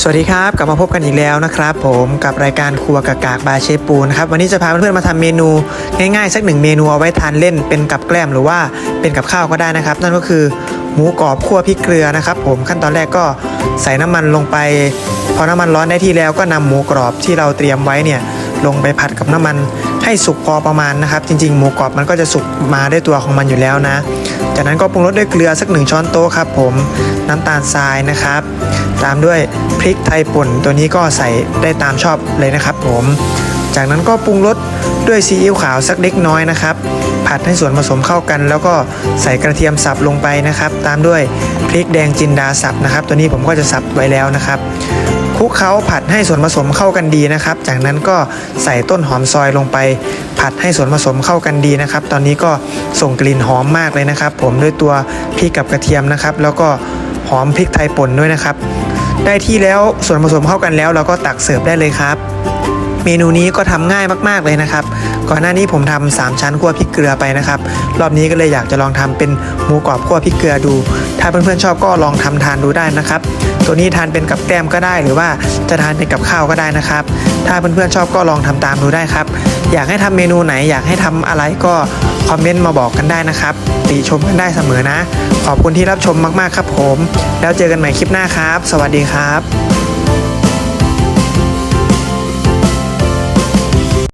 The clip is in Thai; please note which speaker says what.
Speaker 1: สวัสดีครับกลับมาพบกันอีกแล้วนะครับ ผมกับรายการครัวกากากบาเชฟปูนะครับวันนี้จะพาเพื่อนๆมาทำเมนูง่ายๆสักหนึ่งเมนูเอาไว้ทานเล่นเป็นกับแกล้มหรือว่าเป็นกับข้าวก็ได้นะครับ นั่นก็คือหมูกรอบคั่วพริกเกลือนะครับ ผมขั้นตอนแรกก็ใส่น้ำมันลงไป พอน้ำมันร้อนได้ที่แล้วก็นำหมูกรอบที่เราเตรียมไว้เนี่ยลงไปผัดกับน้ำมันให้สุกพอประมาณนะครับ จริง ๆ หมูกรอบมันก็จะสุกมาด้วยตัวของมันอยู่แล้วนะ จากนั้นก็ปรุงรสด้วยเกลือสักหนึ่งช้อนโต๊ะครับ ผมน้ำตาลทรายนะครับ ตามด้วยพริกไทยป่นตัวนี้ก็ใส่ได้ตามชอบเลยนะครับผม จากนั้นก็ปรุงรสด้วยซีอิ๊วขาวสักเล็กน้อยนะครับ ผัดให้ส่วนผสมเข้ากัน แล้วก็ใส่กระเทียมสับลงไปนะครับ ตามด้วยพริกแดงจินดาสับนะครับ ตัวนี้ผมก็จะสับไว้แล้วนะครับคลุกเคล้าผัดให้ส่วนผสมเข้ากันดีนะครับ จากนั้นก็ใส่ต้นหอมซอยลงไป ผัดให้ส่วนผสมเข้ากันดีนะครับ ตอนนี้ก็ส่งกลิ่นหอมมากเลยนะครับ ผมด้วยตัวพริกกับกระเทียมนะครับ แล้วก็ หอมพริกไทยป่นด้วยนะครับ ได้ที่แล้วส่วนผสมเข้ากันแล้ว เราก็ตักเสิร์ฟได้เลยครับ เมนูนี้ก็ทำง่ายมากๆเลยนะครับ ก่อนหน้านี้ผมทำสามชั้นคั่วพริกเกลือไปนะครับ รอบนี้ก็เลยอยากจะลองทำเป็นหมูกรอบคั่วพริกเกลือดู ถ้าเพื่อนๆชอบก็ลองทำทานดูได้นะครับ ตัวนี้ทานเป็นกับแกล้มก็ได้ หรือว่าจะทานเป็นกับข้าวก็ได้นะครับ ถ้าเพื่อนๆชอบก็ลองทำตามดูได้ครับ อยากให้ทำเมนูไหนอยากให้ทำอะไรก็คอมเมนต์มาบอกกันได้นะครับติชมกันได้เสมอนะ ขอบคุณที่รับชมมากๆครับผม แล้วเจอกันใหม่คลิปหน้าครับ สวัสดีครับ